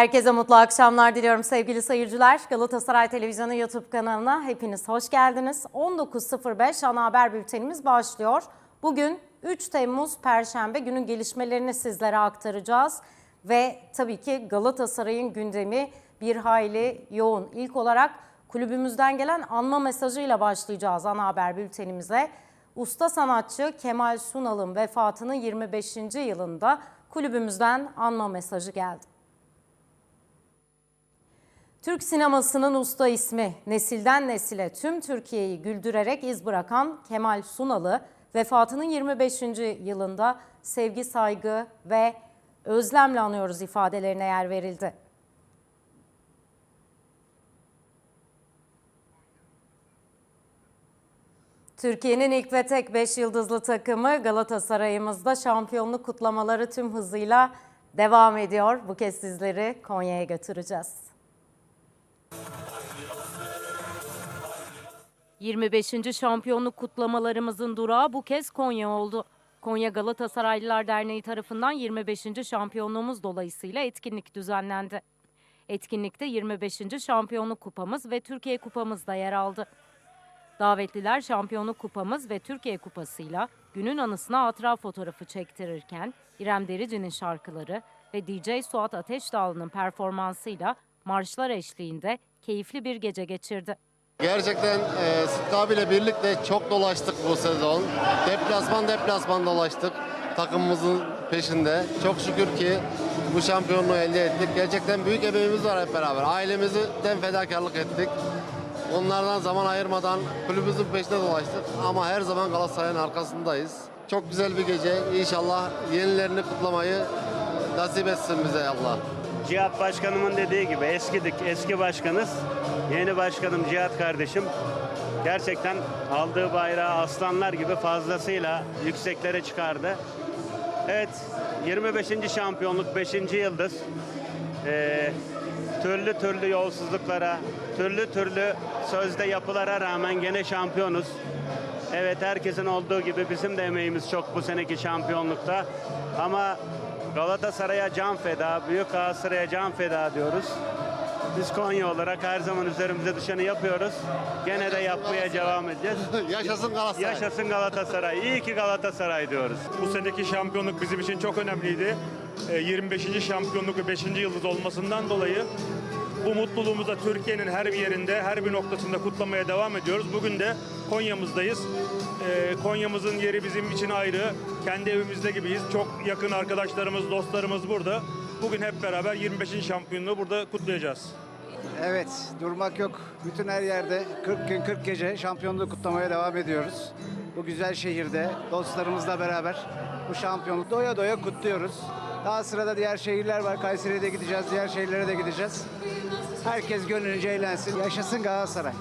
Herkese mutlu akşamlar diliyorum sevgili seyirciler. Galatasaray Televizyonu YouTube kanalına hepiniz hoş geldiniz. 19.05 ana haber bültenimiz başlıyor. Bugün 3 Temmuz Perşembe günün gelişmelerini sizlere aktaracağız. Ve tabii ki Galatasaray'ın gündemi bir hayli yoğun. İlk olarak kulübümüzden gelen anma mesajıyla başlayacağız ana haber bültenimize. Usta sanatçı Kemal Sunal'ın vefatının 25. yılında kulübümüzden anma mesajı geldi. Türk sinemasının usta ismi, nesilden nesile tüm Türkiye'yi güldürerek iz bırakan Kemal Sunal'ı vefatının 25. yılında sevgi, saygı ve özlemle anıyoruz ifadelerine yer verildi. Türkiye'nin ilk ve tek 5 yıldızlı takımı Galatasaray'ımızda şampiyonluk kutlamaları tüm hızıyla devam ediyor. Bu kez sizleri Konya'ya götüreceğiz. 25. şampiyonluk kutlamalarımızın durağı bu kez Konya oldu. Konya Galatasaraylılar Derneği tarafından 25. şampiyonluğumuz dolayısıyla etkinlik düzenlendi. Etkinlikte 25. şampiyonluk kupamız ve Türkiye kupamız da yer aldı. Davetliler şampiyonluk kupamız ve Türkiye kupasıyla günün anısına hatıra fotoğrafı çektirirken İrem Derici'nin şarkıları ve DJ Suat Ateşdağlı'nın performansıyla marşlar eşliğinde keyifli bir gece geçirdi. Gerçekten e, Sıtkı abiyle birlikte çok dolaştık bu sezon. Deplasman deplasman dolaştık takımımızın peşinde. Çok şükür ki bu şampiyonluğu elde ettik. Gerçekten büyük emeğimiz var hep beraber. Ailemizden fedakarlık ettik. Onlardan zaman ayırmadan kulübümüzün peşinde dolaştık. Ama her zaman Galatasaray'ın arkasındayız. Çok güzel bir gece. İnşallah yenilerini kutlamayı nasip etsin bize Allah. Cihat Başkanımın dediği gibi eskidik, eski başkanız. Yeni başkanım Cihat kardeşim. Gerçekten aldığı bayrağı aslanlar gibi fazlasıyla yükseklere çıkardı. Evet, 25. şampiyonluk, 5. yıldız. Ee, türlü türlü yolsuzluklara, türlü türlü sözde yapılara rağmen gene şampiyonuz. Evet herkesin olduğu gibi bizim de emeğimiz çok bu seneki şampiyonlukta. Ama Galatasaray'a can feda, Büyük Galatasaray'a can feda diyoruz. Biz Konya olarak her zaman üzerimize düşeni yapıyoruz. Gene de yapmaya devam edeceğiz. Yaşasın Galatasaray. Yaşasın Galatasaray. İyi ki Galatasaray diyoruz. Bu seneki şampiyonluk bizim için çok önemliydi. Ee, 25. şampiyonluk ve 5. yıldız olmasından dolayı bu mutluluğumuza Türkiye'nin her bir yerinde, her bir noktasında kutlamaya devam ediyoruz. Bugün de Konya'mızdayız. Ee, Konya'mızın yeri bizim için ayrı. Kendi evimizde gibiyiz. Çok yakın arkadaşlarımız, dostlarımız burada. Bugün hep beraber 25. şampiyonluğu burada kutlayacağız. Evet, durmak yok. Bütün her yerde 40 gün 40 gece şampiyonluğu kutlamaya devam ediyoruz. Bu güzel şehirde dostlarımızla beraber bu şampiyonluğu doya doya kutluyoruz. Daha sırada diğer şehirler var. Kayseri'ye de gideceğiz, diğer şehirlere de gideceğiz. Herkes gönlünce eğlensin. Yaşasın Galatasaray.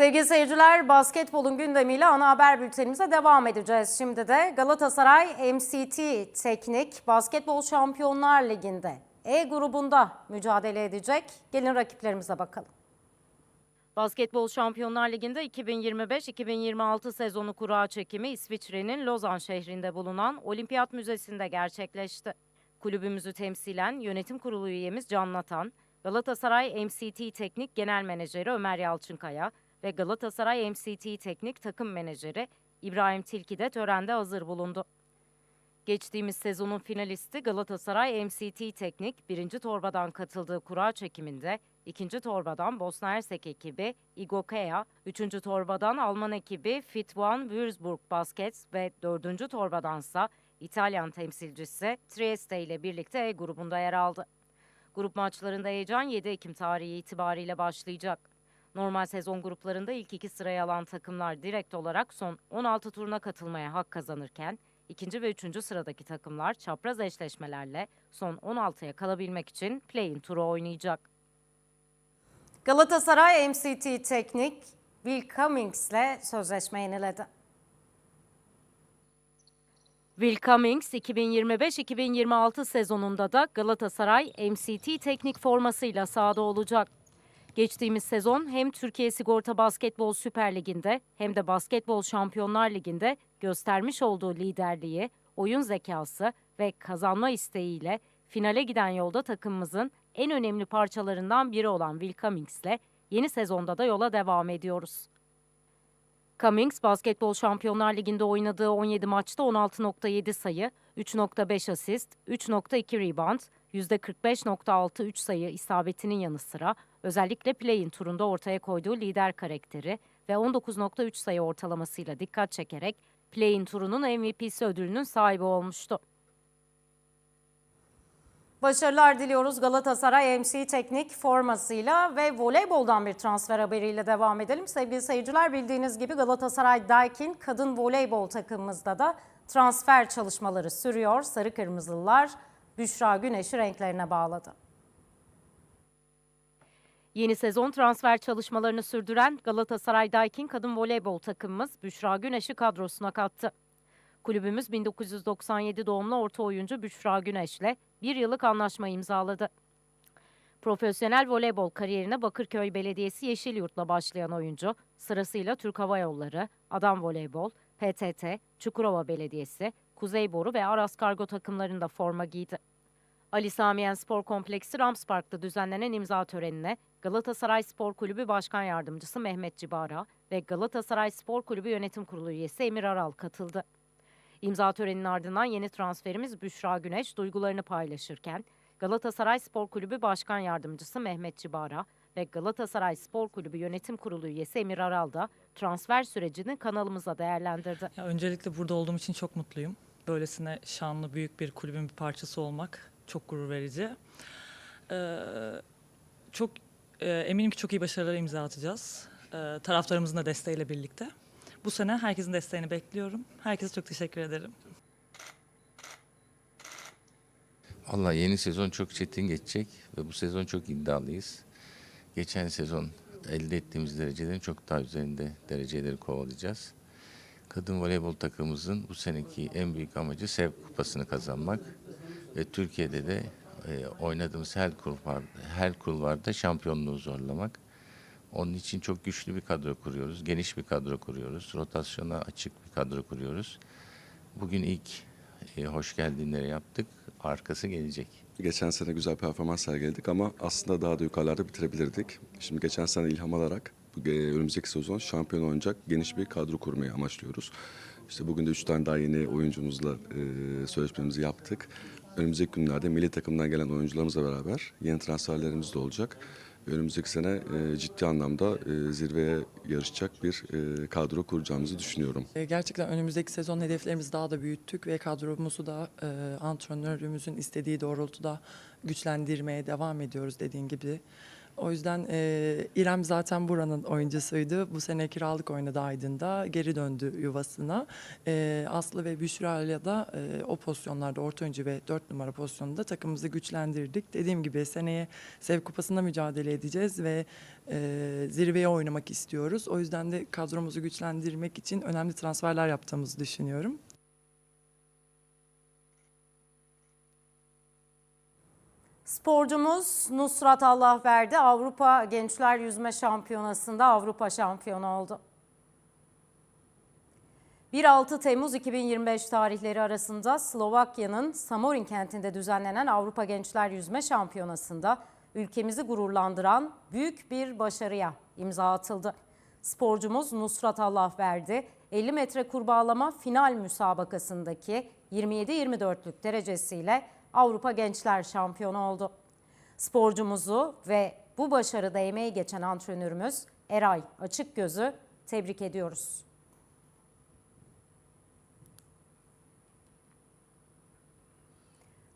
Sevgili seyirciler, basketbolun gündemiyle ana haber bültenimize devam edeceğiz. Şimdi de Galatasaray MCT Teknik Basketbol Şampiyonlar Ligi'nde E grubunda mücadele edecek. Gelin rakiplerimize bakalım. Basketbol Şampiyonlar Ligi'nde 2025-2026 sezonu kura çekimi İsviçre'nin Lozan şehrinde bulunan Olimpiyat Müzesi'nde gerçekleşti. Kulübümüzü temsilen yönetim kurulu üyemiz Can Natan, Galatasaray MCT Teknik Genel Menajeri Ömer Yalçınkaya ve Galatasaray MCT Teknik Takım Menajeri İbrahim Tilki de törende hazır bulundu. Geçtiğimiz sezonun finalisti Galatasaray MCT Teknik birinci torbadan katıldığı kura çekiminde ikinci torbadan Bosna Hersek ekibi Igokea, üçüncü torbadan Alman ekibi Fit One Würzburg Baskets ve dördüncü torbadansa İtalyan temsilcisi Trieste ile birlikte E grubunda yer aldı. Grup maçlarında heyecan 7 Ekim tarihi itibariyle başlayacak. Normal sezon gruplarında ilk iki sırayı alan takımlar direkt olarak son 16 turuna katılmaya hak kazanırken, ikinci ve üçüncü sıradaki takımlar çapraz eşleşmelerle son 16'ya kalabilmek için play-in turu oynayacak. Galatasaray MCT Teknik, Will Cummings ile sözleşme yeniledi. Will Cummings 2025-2026 sezonunda da Galatasaray MCT teknik formasıyla sahada olacak. Geçtiğimiz sezon hem Türkiye Sigorta Basketbol Süper Ligi'nde hem de Basketbol Şampiyonlar Ligi'nde göstermiş olduğu liderliği, oyun zekası ve kazanma isteğiyle finale giden yolda takımımızın en önemli parçalarından biri olan Will Cummings'le yeni sezonda da yola devam ediyoruz. Cummings, Basketbol Şampiyonlar Ligi'nde oynadığı 17 maçta 16.7 sayı, 3.5 asist, 3.2 rebound, %45.6 3 sayı isabetinin yanı sıra özellikle play-in turunda ortaya koyduğu lider karakteri ve 19.3 sayı ortalamasıyla dikkat çekerek play-in turunun MVP'si ödülünün sahibi olmuştu. Başarılar diliyoruz Galatasaray MC Teknik formasıyla ve voleyboldan bir transfer haberiyle devam edelim. Sevgili seyirciler bildiğiniz gibi Galatasaray Daikin kadın voleybol takımımızda da transfer çalışmaları sürüyor. Sarı Kırmızılılar Büşra Güneş'i renklerine bağladı. Yeni sezon transfer çalışmalarını sürdüren Galatasaray Daikin kadın voleybol takımımız Büşra Güneş'i kadrosuna kattı. Kulübümüz 1997 doğumlu orta oyuncu Büşra Güneş'le bir yıllık anlaşma imzaladı. Profesyonel voleybol kariyerine Bakırköy Belediyesi Yeşilyurt'la başlayan oyuncu sırasıyla Türk Hava Yolları, Adam Voleybol, PTT, Çukurova Belediyesi, Kuzeyboru ve Aras Kargo takımlarında forma giydi. Ali Samiyen Spor Kompleksi Rams Park'ta düzenlenen imza törenine Galatasaray Spor Kulübü Başkan Yardımcısı Mehmet Cibara ve Galatasaray Spor Kulübü Yönetim Kurulu üyesi Emir Aral katıldı. İmza töreninin ardından yeni transferimiz Büşra Güneş duygularını paylaşırken Galatasaray Spor Kulübü Başkan Yardımcısı Mehmet Cibara ve Galatasaray Spor Kulübü Yönetim Kurulu üyesi Emir Aral da transfer sürecini kanalımıza değerlendirdi. Ya öncelikle burada olduğum için çok mutluyum. Böylesine şanlı büyük bir kulübün bir parçası olmak çok gurur verici. Ee, çok e, eminim ki çok iyi başarılar imza atacağız. Ee, taraftarımızın da desteğiyle birlikte. Bu sene herkesin desteğini bekliyorum. Herkese çok teşekkür ederim. Valla yeni sezon çok çetin geçecek ve bu sezon çok iddialıyız. Geçen sezon elde ettiğimiz derecelerin çok daha üzerinde dereceleri kovalayacağız. Kadın voleybol takımımızın bu seneki en büyük amacı Sev Kupası'nı kazanmak ve Türkiye'de de e, oynadığımız her kulvar, her kulvarda şampiyonluğu zorlamak. Onun için çok güçlü bir kadro kuruyoruz, geniş bir kadro kuruyoruz, rotasyona açık bir kadro kuruyoruz. Bugün ilk e, hoş geldinleri yaptık, arkası gelecek. Geçen sene güzel performans sergiledik ama aslında daha da yukarılarda bitirebilirdik. Şimdi geçen sene ilham alarak ge- önümüzdeki sezon şampiyon oynayacak geniş bir kadro kurmayı amaçlıyoruz. İşte bugün de üç tane daha yeni oyuncumuzla e, sözleşmemizi yaptık. Önümüzdeki günlerde milli takımdan gelen oyuncularımızla beraber yeni transferlerimiz de olacak. Önümüzdeki sene e, ciddi anlamda e, zirveye yarışacak bir e, kadro kuracağımızı düşünüyorum. Gerçekten önümüzdeki sezon hedeflerimizi daha da büyüttük ve kadromuzu da antrenörümüzün istediği doğrultuda güçlendirmeye devam ediyoruz dediğin gibi. O yüzden e, İrem zaten buranın oyuncusuydu. Bu sene kiralık oynadı Aydın'da. Geri döndü yuvasına. E, Aslı ve Büşra ile de e, o pozisyonlarda orta oyuncu ve dört numara pozisyonunda takımımızı güçlendirdik. Dediğim gibi seneye Sev Kupası'nda mücadele edeceğiz ve e, zirveye oynamak istiyoruz. O yüzden de kadromuzu güçlendirmek için önemli transferler yaptığımızı düşünüyorum. Sporcumuz Nusrat Allahverdi Avrupa Gençler Yüzme Şampiyonası'nda Avrupa şampiyonu oldu. 1-6 Temmuz 2025 tarihleri arasında Slovakya'nın Samorin kentinde düzenlenen Avrupa Gençler Yüzme Şampiyonası'nda ülkemizi gururlandıran büyük bir başarıya imza atıldı. Sporcumuz Nusrat Allahverdi 50 metre kurbağalama final müsabakasındaki 27-24'lük derecesiyle Avrupa Gençler Şampiyonu oldu. Sporcumuzu ve bu başarıda emeği geçen antrenörümüz Eray Açıkgöz'ü tebrik ediyoruz.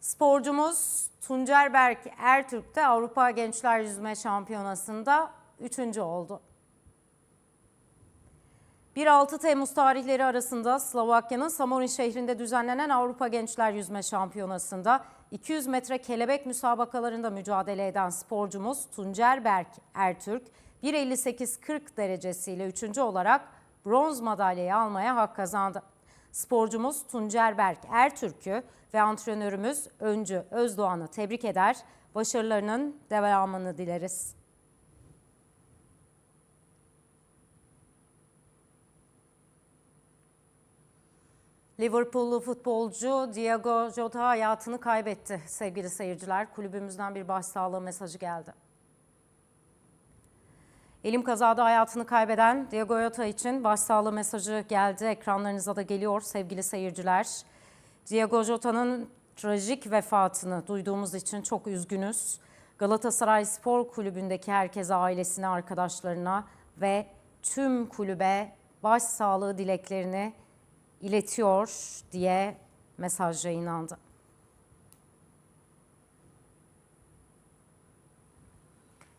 Sporcumuz Tuncer Berk Ertürk de Avrupa Gençler Yüzme Şampiyonası'nda 3. oldu. 1-6 Temmuz tarihleri arasında Slovakya'nın Samorin şehrinde düzenlenen Avrupa Gençler Yüzme Şampiyonası'nda 200 metre kelebek müsabakalarında mücadele eden sporcumuz Tuncer Berk Ertürk 1.58-40 derecesiyle 3. olarak bronz madalyayı almaya hak kazandı. Sporcumuz Tuncer Berk Ertürk'ü ve antrenörümüz Öncü Özdoğan'ı tebrik eder, başarılarının devamını dileriz. Liverpool'lu futbolcu Diego Jota hayatını kaybetti. Sevgili seyirciler, kulübümüzden bir başsağlığı mesajı geldi. Elim kazada hayatını kaybeden Diego Jota için başsağlığı mesajı geldi. Ekranlarınıza da geliyor sevgili seyirciler. Diego Jota'nın trajik vefatını duyduğumuz için çok üzgünüz. Galatasaray Spor Kulübü'ndeki herkese, ailesine, arkadaşlarına ve tüm kulübe başsağlığı dileklerini iletiyor diye mesaj yayınlandı.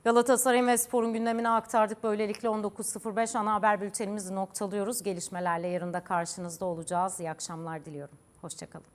Galatasaray'ın ve sporun gündemine aktardık. Böylelikle 19.05 ana haber bültenimizi noktalıyoruz. Gelişmelerle yarın da karşınızda olacağız. İyi akşamlar diliyorum. Hoşçakalın.